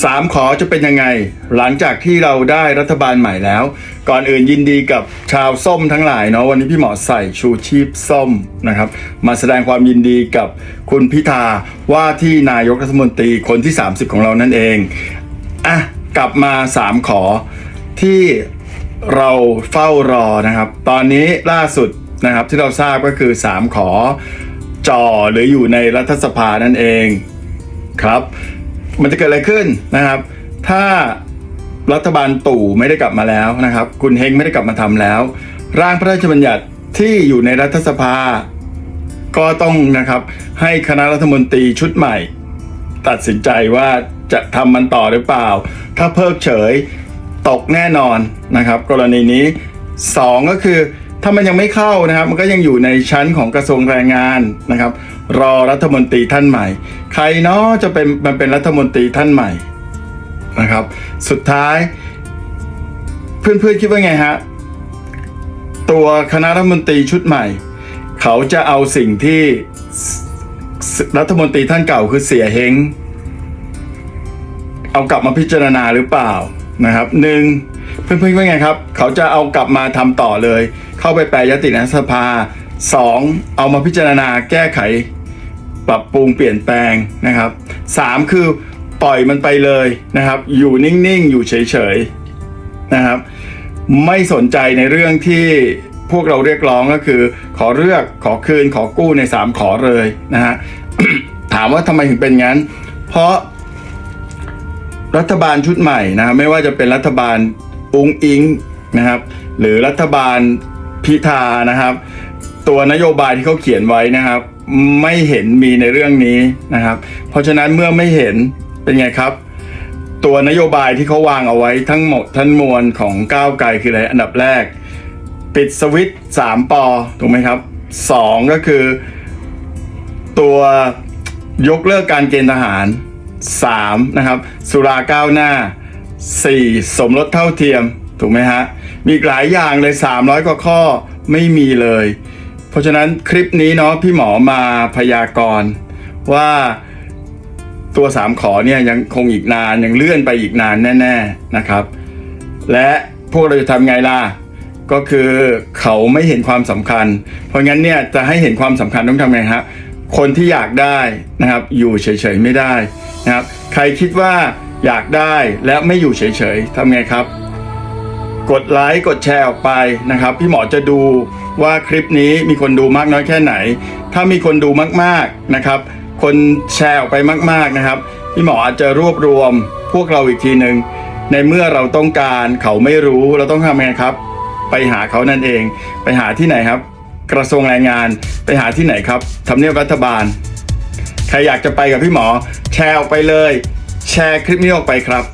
สามขอจะเป็นยังไง หลังจากที่เราได้รัฐบาลใหม่แล้ว ก่อนอื่นยินดีกับชาวส้มทั้งหลายเนาะวันนี้พี่หมอใส่ชูชีพส้มนะครับ มาแสดงความยินดีกับคุณพิธาว่าที่นายกรัฐมนตรีคนที่ 30 ของเรานั่นเองอะกลับมา 3 ขอที่เราเฝ้ารอนะครับ ตอนนี้ล่าสุดนะครับที่เราทราบก็คือ 3 ขอจอหรืออยู่ในรัฐสภานั่นเองครับ มันจะเกิดอะไรขึ้นนะครับ ถ้ารัฐบาลตู่ไม่ได้กลับมาแล้วนะครับ คุณเฮงไม่ได้กลับมาทำแล้ว ร่างพระราชบัญญัติที่อยู่ในรัฐสภา ก็ต้องนะครับให้คณะรัฐมนตรีชุดใหม่ ตัดสินใจว่าจะทำมันต่อหรือเปล่า ถ้าเพิกเฉยตกแน่นอนนะครับ กรณีนี้สองก็คือถ้ามันยังไม่เข้านะครับ มันก็ยังอยู่ในชั้นของกระทรวงแรงงานนะครับ รอรัฐมนตรีท่านใหม่ ใครเนาะจะเป็นมันเป็นรัฐมนตรีท่านใหม่นะครับ สุดท้าย เพื่อนๆคิดว่าไงฮะตัวคณะรัฐมนตรีชุดใหม่ เขาจะเอาสิ่งที่รัฐมนตรีท่านเก่าคือเสียเฮงเอากลับมาพิจารณาหรือเปล่านะครับหนึ่งเพื่อนๆว่าไงครับ เขาจะเอากลับมาทำต่อเลย เข้าไปแปลยติในสภาสองเอามาพิจารณาแก้ไข ปรับปรุงเปลี่ยนแปลงนะครับสามคือปล่อยมันไปเลยนะครับ อยู่นิ่งๆ อยู่เฉยๆนะครับ ไม่สนใจในเรื่องที่พวกเราเรียกร้องก็คือ ขอเลือกขอคืนขอกู้ใน 3 ขอเลยนะฮะถามว่าทำไมถึงเป็นงั้น เพราะรัฐบาลชุดใหม่นะไม่ว่าจะเป็นรัฐบาลอุงอิงนะครับ หรือรัฐบาลพิธานะครับ ตัวนโยบายที่เขาเขียนไว้นะครับ ไม่เห็นมีในเรื่องนี้นะครับ เพราะฉะนั้นเมื่อไม่เห็นเป็นไงครับ ตัวนโยบายที่เขาวางเอาไว้ทั้งหมดทั้งมวลของก้าวไกลคืออะไรอันดับแรก ปิดสวิตช์สามปอถูกไหมครับสองก็คือ ตัวยกเลิกการเกณฑ์ทหารสามนะครับ สุราก้าวหน้าสี่สมรสเท่าเทียมถูกไหมฮะมีหลายอย่างเลย 300 กว่าข้อไม่มีเลย เพราะฉะนั้นคลิปนี้เนาะพี่หมอมาพยากรณ์ว่าตัวสามขอเนี่ยยังคงอีกนานยังเลื่อนไปอีกนานแน่ ๆนะครับ และพวกเราจะทำไงล่ะก็คือเขาไม่เห็นความสำคัญ เพราะงั้นเนี่ยจะให้เห็นความสำคัญต้องทำไงฮะคนที่อยากได้นะครับอยู่เฉยๆไม่ได้นะครับใครคิดว่าอยากได้และไม่อยู่เฉยๆทำไงครับ กดไลค์กดแชร์ออกไปนะครับ พี่หมอจะดูว่าคลิปนี้มีคนดูมากน้อยแค่ไหน ถ้ามีคนดูมากๆนะครับ คนแชร์ออกไปมาก ๆนะครับ พี่หมออาจจะรวบรวมพวกเราอีกทีหนึ่งในเมื่อเราต้องการเขาไม่รู้เราต้องทำไงครับ ไปหาเขานั่นเอง ไปหาที่ไหนครับ กระทรวงแรงงานไปหาที่ไหนครับทำเนียบรัฐบาล ใครอยากจะไปกับพี่หมอแชร์ออกไปเลย แชร์คลิปนี้ออกไปครับ